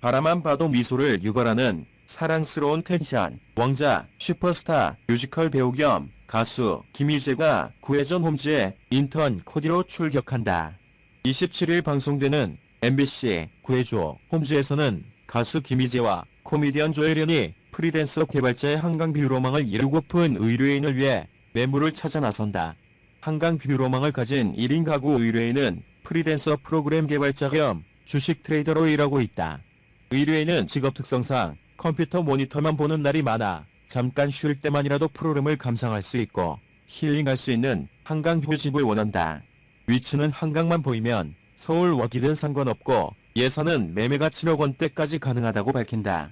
바라만 봐도 미소를 유발하는 사랑스러운 텐션, 왕자, 슈퍼스타, 뮤지컬 배우 겸 가수 김희재가 구혜전 홈즈의 인턴 코디로 출격한다. 27일 방송되는 MBC 구혜조 홈즈에서는 가수 김희재와 코미디언 조혜련이 프리랜서 개발자의 한강 뷰로망을 이루고픈 의뢰인을 위해 매물을 찾아 나선다. 한강 뷰로망을 가진 1인 가구 의뢰인은 프리랜서 프로그램 개발자 겸 주식 트레이더로 일하고 있다. 의뢰인은 직업 특성상 컴퓨터 모니터만 보는 날이 많아 잠깐 쉴 때만이라도 프로그램을 감상할 수 있고 힐링할 수 있는 한강 뷰집을 원한다. 위치는 한강만 보이면 서울 wak이든 상관없고 예산은 매매가 7억 원대까지 가능하다고 밝힌다.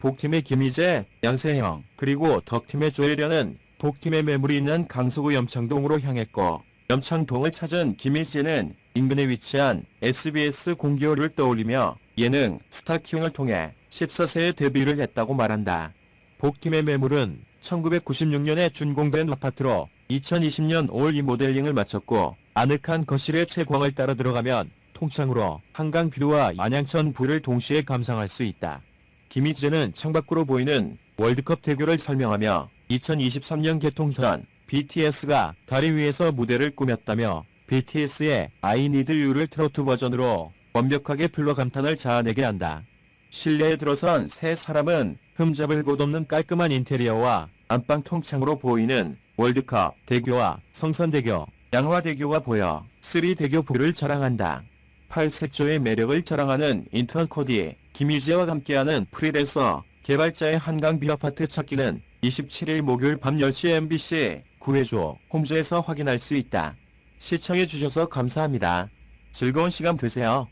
복팀의 김희재, 양세형, 그리고 덕팀의 조혜련은 복팀의 매물이 있는 강서구 염창동으로 향했고 염창동을 찾은 김희재는 인근에 위치한 SBS 공개호를 떠올리며 예능 스타킹을 통해 14세에 데뷔를 했다고 말한다. 복팀의 매물은 1996년에 준공된 아파트로 2020년 5월 이 모델링을 마쳤고 아늑한 거실에 채광을 따라 들어가면 통창으로 한강 뷰와 안양천 뷰를 동시에 감상할 수 있다. 김희재는 창밖으로 보이는 월드컵 대교를 설명하며 2023년 개통 전 BTS가 다리 위에서 무대를 꾸몄다며 BTS의 I Need You를 트로트 버전으로 완벽하게 불러 감탄을 자아내게 한다. 실내에 들어선 세 사람은 흠잡을 곳 없는 깔끔한 인테리어와 안방 통창으로 보이는 월드컵 대교와 성선대교, 양화대교가 보여 3대교 뷰를 자랑한다. 팔색조의 매력을 자랑하는 인턴 코디 김희재와 함께하는 프리랜서 개발자의 한강 뷰아파트 찾기는 27일 목요일 밤 10시 MBC 구해줘 홈즈에서 확인할 수 있다. 시청해주셔서 감사합니다. 즐거운 시간 되세요.